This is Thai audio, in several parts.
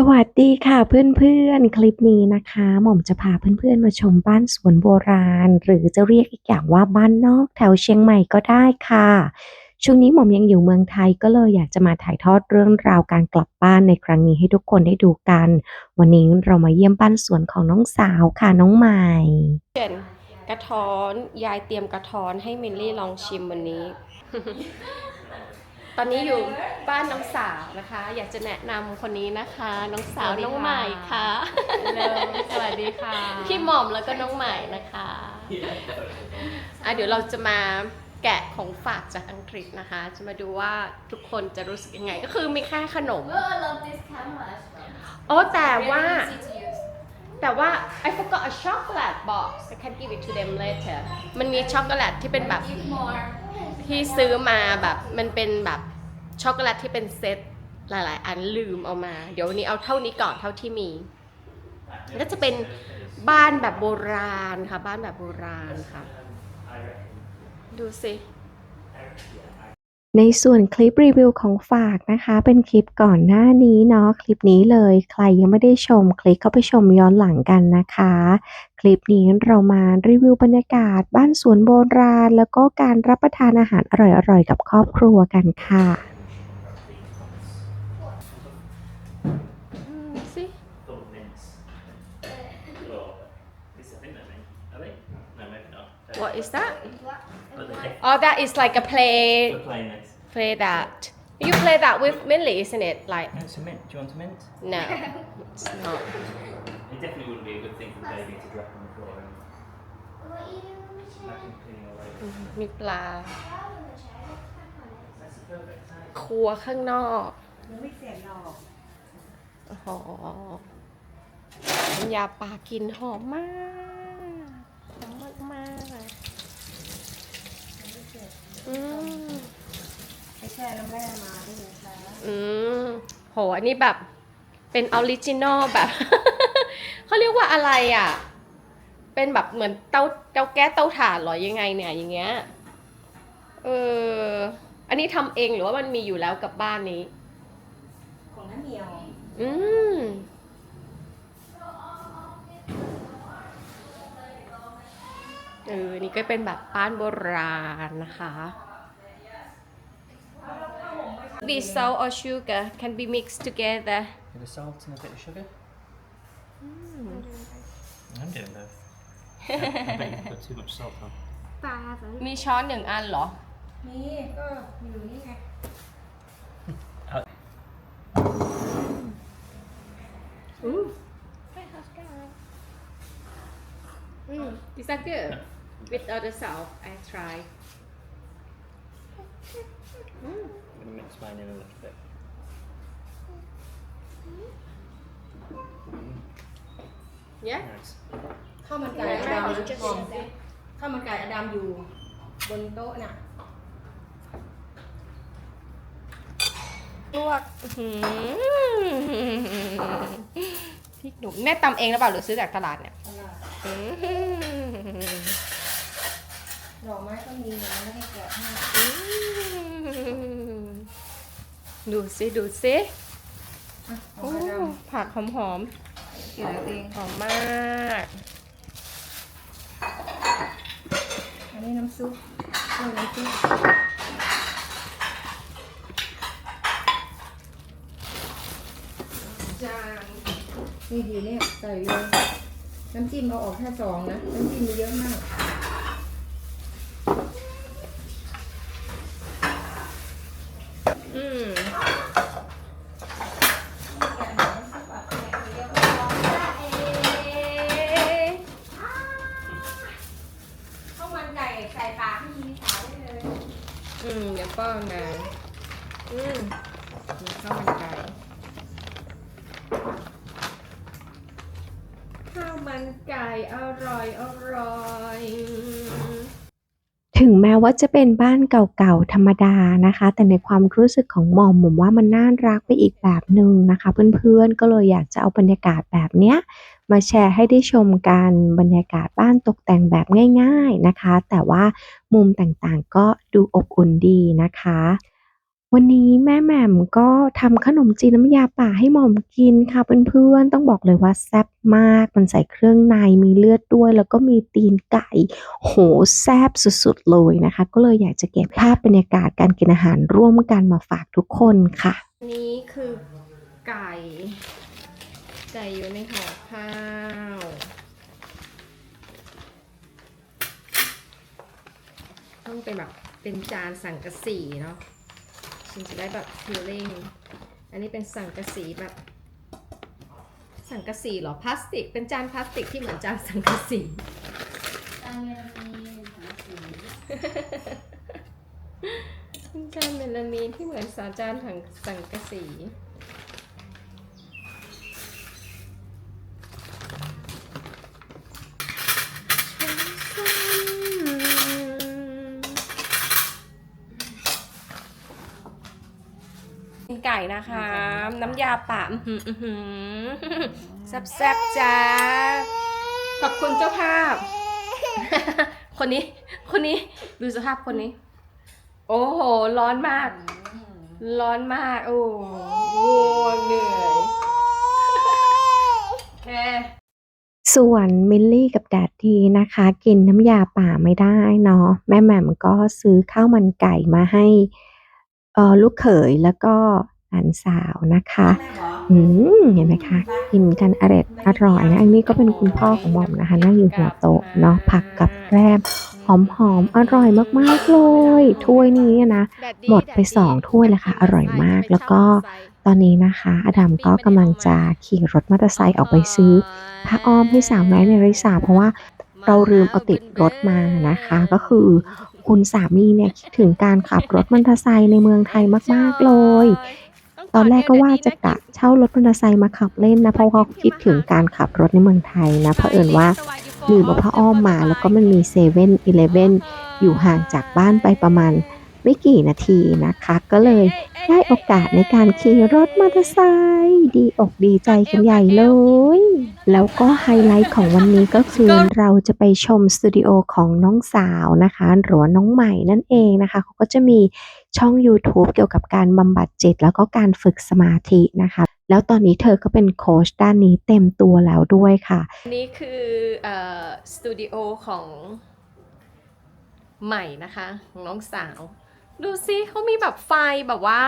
สวัสดีค่ะเพื่อนๆ คลิปนี้นะคะ หม่อมจะพาเพื่อนๆ มาชมบ้านสวนโบราณ หรือจะเรียกอีกอย่างว่าบ้านนอกแถวเชียงใหม่ก็ได้ค่ะ ช่วงนี้หม่อมยังอยู่เมืองไทยก็เลยอยากจะมาถ่ายทอดเรื่องราวการกลับบ้านในครั้งนี้ให้ทุกคนได้ดูกัน วันนี้เรามาเยี่ยมบ้านสวนของน้องสาวค่ะน้องใหม่เช่นกระท้อนยายเตรียมกระท้อนให้มิลลี่ลองชิมวันนี้ ตอนนี้อยู่บ้านน้องสาวนะคะ อยากจะแนะนำคนนี้นะคะ น้องสาวสวัสดีน้องค่ะใหม่ค่ะเริ่มสวัสดีค่ะพี่หม่อมแล้วก็น้องใหม่นะคะอะเดี๋ยวเราจะมาแกะของฝากจากอังกฤษนะคะ จะมาดูว่าทุกคนจะรู้สึกยังไง ก็คือมีแค่ขนม Oh, I love this camera. โอ้แต่ว่า Very easy to use. แต่ว่า I forgot a chocolate box I can give it to them later มันมีช็อกโกแลตที่เป็นแบบ Give more. ที่ซื้อมาแบบมันเป็นแบบ ช็อกโกแลตที่เป็นเซตหลาย ๆ อันลืมเอามา เดี๋ยววันนี้เอาเท่านี้ก่อนเท่าที่มีก็จะเป็นบ้านแบบโบราณค่ะ บ้านแบบโบราณค่ะ ดูสิในส่วนคลิปรีวิวของฝากนะคะ เป็นคลิปก่อนหน้านี้เนาะคลิปนี้เลย ใครยังไม่ได้ชม คลิกเข้าไปชมย้อนหลังกันนะคะ คลิปนี้เรามารีวิวบรรยากาศ บ้านสวนโบราณ แล้วก็การรับประทานอาหารอร่อยๆ กับครอบครัวกันค่ะ อืมสิ Full of mints. Or, this I think they're mint. Are they? No, maybe not. Don't what is that But they oh that is like a play for playing this. play that you play that with Millie isn't it like No, it's a mint. Do you want a mint? no it's not It definitely wouldn't be a good thing for the baby to drop on the floor. And imagine cleaning away. มีปลา That's the perfect size. ครัวข้างนอกยังไม่เสร็จหรอกโอ้โหน้ำยาปลากินหอมมากหอมมากมากๆ อืมไปแช่น้ำแร่มาด้วยนะคะอืมโห อันนี้แบบ เป็นออริจินอลแบบ เขาเรียกว่าอะไรอะ เป็นแบบเหมือนเตาเตาแก๊สเตาถ่านเหรอยังไงเนี่ยอย่างเงี้ย เออ อันนี้ทำเองหรือว่ามันมีอยู่แล้วกับบ้านนี้ ของน้ำเหนียว อืม เออ นี่ก็เป็นแบบบ้านโบราณนะคะ Be salt or sugar can be mixed together Bit of salt and a bit of sugar. I'm doing both. I bet you put too much salt on. มีช้อนหนึ่งอันเหรอ นี่ก็อยู่นี่ไง Mm. Is that good? Without the salt, I try. I'm going to mix mine in a little bit. Yeah? Nice. ข้าวมันไก่อดำนะหอมข้าวมันไก่อดำอยู่บนโต๊ะน่ะลวกอื้อหือพริกหนุ่มแม่ตำเองหรือเปล่าหรือซื้อจากตลาดเนี่ย ตลาด อื้อหื ม้ก็มีนะไม่ได้แกะให้ดูสิดูสิอะขอโอ้งอดผักหอมหอมำเกี่ยวเองๆหอมมากอันนี้น้ำซุปเครื่องน้ำซุปจานนี่ดีเนี่ยใส่เลยน้ำจิ้มเอาออกแค่สองนะ น้ำจิ้มมีเยอะมาก อืม ข้าวมันไก่ใส่ปากให้มีสาวได้เลย อืมเดี๋ยวป้อนนะอืมมีข้าวมันไก่ข้าวมันไก่อร่อยอร่อย ถึงแม้ว่าจะเป็นบ้านเก่าๆธรรมดานะคะ แต่ในความรู้สึกของหมอมผมว่ามันน่ารักไปอีกแบบหนึ่งนะคะ เพื่อนๆก็เลยอยากจะเอาบรรยากาศแบบเนี้ยมาแชร์ให้ได้ชมกันบรรยากาศบ้านตกแต่งแบบง่าย ๆนะคะ แต่ว่ามุมต่างๆก็ดูอบอุ่นดีนะคะ วันนี้แม่แหม่มก็ทำขนมจีนน้ำยาป่าให้หม่อมกินค่ะเพื่อนๆต้องบอกเลยว่าแซ่บมาก มันใส่เครื่องในมีเลือดด้วย แล้วก็มีตีนไก่ โหแซ่บสุดๆเลยนะคะ ก็เลยอยากจะเก็บภาพบรรยากาศการกินอาหารร่วมกันมาฝากทุกคนค่ะ นี่คือไก่ ไก่อยู่ในห่อข้าว ต้องเป็นแบบเป็นจานสังกะสีเนาะ ฉันจะได้แบบฟีลลิ่งอันนี้เป็นสังกะสีแบบ สังกะสีเหรอพลาสติก เป็นจานพลาสติกที่เหมือนจานสังกะสีอันนี้มีหาสีเป็นจานเมลามีนที่เหมือนสาจานถังสังกะสี ไก่นะคะ น้ำยาป่าอื้อหืออื้อหือแซ่บๆจ้า ขอบคุณเจ้าภาพ คนนี้ คนนี้ ดูสภาพคนนี้ โอ้โห ร้อนมาก ร้อนมาก โอ้ง่วงเหนื่อยแค่ส่วนมิลลี่กับแดดดีนะคะ กินน้ำยาป่าไม่ได้เนาะแม่แหม่มก็ซื้อข้าวมันไก่มาให้เออลูกเขยแล้วก็หลานสาวนะคะอืมเห็นไหมคะกินกันอร่อยอร่อยนะอันนี้ก็เป็นคุณพ่อของหม่อมนะคะ นั่งอยู่หัวโต๊ะเนาะผักกับแกล้มหอมๆอร่อยมากๆเลย ถ้วยนี้นะ หมดไปสองถ้วยเลยค่ะ อร่อยมากแล้วก็ตอนนี้นะคะอดัมก็กำลังจะขี่รถมอเตอร์ไซค์ออกไปซื้อผ้าอ้อมให้สาวน้อยในริสาเพราะว่าเราลืมเอาติดรถมานะคะ ก็คือคุณสามีเนี่ยคิดถึงการขับรถมอเตอร์ไซค์ในเมืองไทยมาก ๆ เลย ตอนแรกก็ว่าจะกะเช่ารถมอเตอร์ไซค์มาขับเล่นนะ เพราะเขาคิดถึงการขับรถในเมืองไทยนะเผอิญว่าลืมเอาผ้าอ้อมมา แล้วก็มันมีเซเว่นอีเลฟเว่นอยู่ห่างจากบ้านไปประมาณ ไม่กี่นาทีนะคะ ก็เลยได้โอกาสในการขี่รถมอเตอร์ไซค์ดีอกดีใจกันใหญ่เลย แล้วก็ไฮไลท์ของวันนี้ก็คือเราจะไปชมสตูดิโอของน้องสาวนะคะหรือว่าน้องใหม่นั่นเองนะคะเขาก็จะมีช่อง YouTube เกี่ยวกับการบำบัดจิตแล้วก็การฝึกสมาธินะคะ แล้วตอนนี้เธอก็เป็นโค้ชด้านนี้เต็มตัวแล้วด้วยค่ะ นี่คือเอ่อสตูดิโอของใหม่นะคะ ของน้องสาว ดูสิเขามีแบบไฟแบบว่า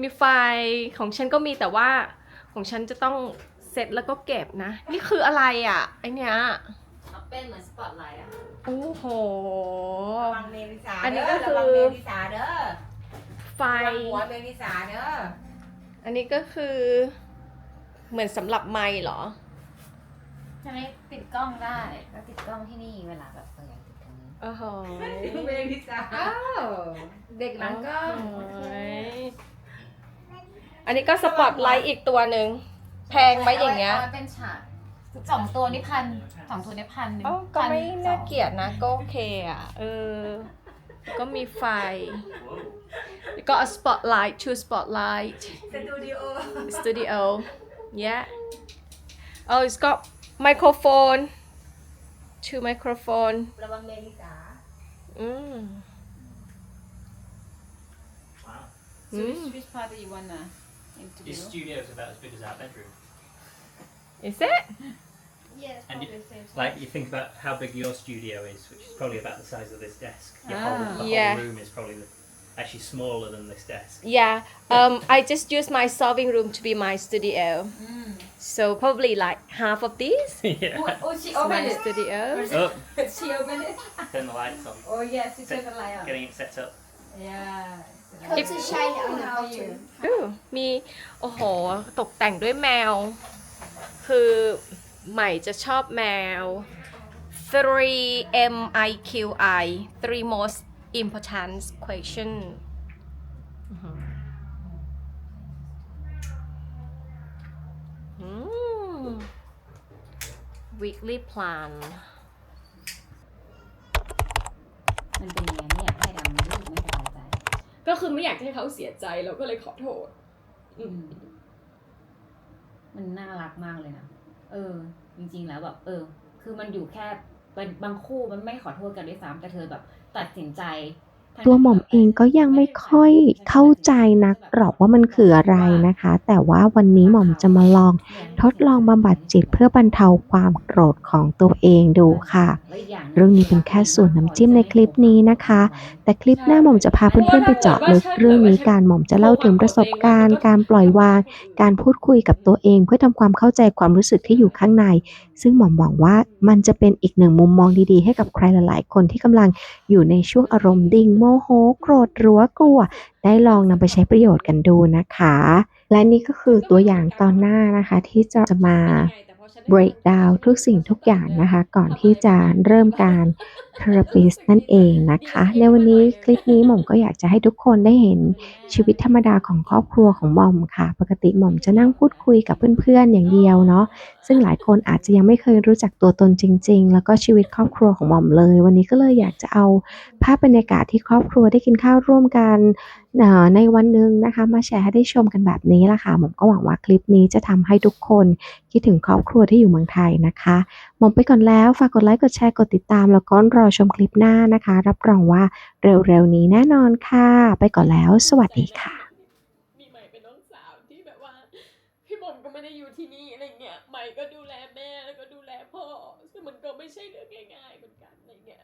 มีไฟของฉันก็มีแต่ว่า ของฉันจะต้องเสร็จแล้วก็เก็บนะ นี่คืออะไรอะไอเนี้ยเป็นเหมือนสปอตไลท์อะโอ้โห ระวังเมลิสาอันนี้เด้อก็คือระวังเมลิสาเด้อไฟระวังหัวเมลิสาเด้ออันนี้ก็คือ เหมือนสำหรับไมค์เหรอใช่ไหมติดกล้องได้ก็ติดกล้องที่นี่เวลาแบบเปิดติดตรงนี้ โอ้โหเมลิสาอ้าวเด็กหลังก็โอ้ยอันนี้ก็สปอตไลท์อีกตัวหนึ่งแพงไหมอย่างเงี้ยอไว้เป็นฉากสองตัวนี่พันสองตัวนี่พันหนึ่งอ๋อก็ไม่พัสน่าองเกลียดนะ ก็โอเคอะ เออ ก็มีไฟ แล้วก็ a spotlight two spotlight สตูดิโอ studio yeah oh it's got microphone two microphone ระวังเมลิสา อืม Wow. So which, which part do you wanna interview This studio is about as big as our bedroom. is it Yes And you- probably same size. Like you think about how big your studio is, which is probably about the size of this desk. Your Ah. whole, the Yeah. whole room is probably the, actually smaller than this desk. yeah um I just use my solving room to be my studio so probably like half of these yeah. Oh, she is my opened it. studio Oh, She opened it. turn the lights on. Oh yes, she turned the light on. Getting it set up. Yeah. Put the shine on the How are you? bottom อู้มีโอ้โห ตกแต่งด้วยแมว คือใหม่จะชอบแมว three M I Q I three most important question อื้อหืออืม weekly plan มันเป็นยังไงไม่อยากให้ดำรู้สึกไม่สบายใจก็คือไม่อยากให้เขาเสียใจเราก็เลยขอโทษ อืม มันน่ารักมากเลยนะ เออ จริง ๆ แล้วแบบ เออ คือมันอยู่แค่เป็น บางคู่มันไม่ขอโทษกันด้วยซ้ำแต่เธอแบบตัดสินใจ ตัวหม่อมเองก็ยังไม่ค่อยเข้าใจนักหรอกว่ามันคืออะไรนะคะ แต่ว่าวันนี้หม่อมจะมาลองทดลองบำบัดจิตเพื่อบรรเทาความโกรธของตัวเองดูค่ะ เรื่องนี้เป็นแค่ส่วนน้ำจิ้มในคลิปนี้นะคะ แต่คลิปหน้าหม่อมจะพาเพื่อนๆไปเจาะลึกเรื่องนี้การหม่อมจะเล่าถึงประสบการณ์ การปล่อยวาง การพูดคุยกับตัวเอง เพื่อทำความเข้าใจความรู้สึกที่อยู่ข้างใน ซึ่งหม่อมหวังว่ามันจะเป็นอีกหนึ่งมุมมองดีๆ ให้กับใครหลาย ๆ คนที่กำลังอยู่ในช่วงอารมณ์ดิ่งโมโหโกรธหรือว่ากลัว ได้ลองนำไปใช้ประโยชน์กันดูนะคะ และนี่ก็คือตัวอย่างตอนหน้านะคะ ที่จะจะมา break down ทุกสิ่งทุกอย่างนะคะ ก่อนที่จะเริ่มการ therapist นั่นเองนะคะ ในวันนี้คลิปนี้หม่อมก็อยากจะให้ทุกคนได้เห็นชีวิตธรรมดาของครอบครัวของหม่อมค่ะ ปกติหม่อมจะนั่งพูดคุยกับเพื่อนๆอย่างเดียวเนาะ ซึ่งหลายคนอาจจะยังไม่เคยรู้จักตัวตนจริง ๆ แล้วก็ชีวิตครอบครัวของหม่อมเลย วันนี้ก็เลยอยากจะเอาภาพบรรยากาศที่ครอบครัวได้กินข้าวร่วมกันในวันหนึ่งนะคะมาแชร์ให้ได้ชมกันแบบนี้ละค่ะหม่อมก็หวังว่าคลิปนี้จะทำให้ทุกคนคิดถึงครอบครัวที่อยู่เมืองไทยนะคะหมอมไปก่อนแล้วฝากกดไลค์กดแชร์กดติดตามแล้วก็รออชมคลิปหน้านะคะ รับรองว่าเร็วๆนี้แน่นอนค่ะ ไปก่อนแล้ว สวัสดีค่ะมีใหม่เป็นน้องสาวที่แบบว่า พี่บอมก็ไม่ได้อยู่ที่นี่อะไรเงี้ยใหม่ก็ดูแลแม่แล้วก็ดูแลพ่อซึ่งมันก็ไม่ใช่เรื่องง่ายๆเหมือนกันอะไรเงี้ย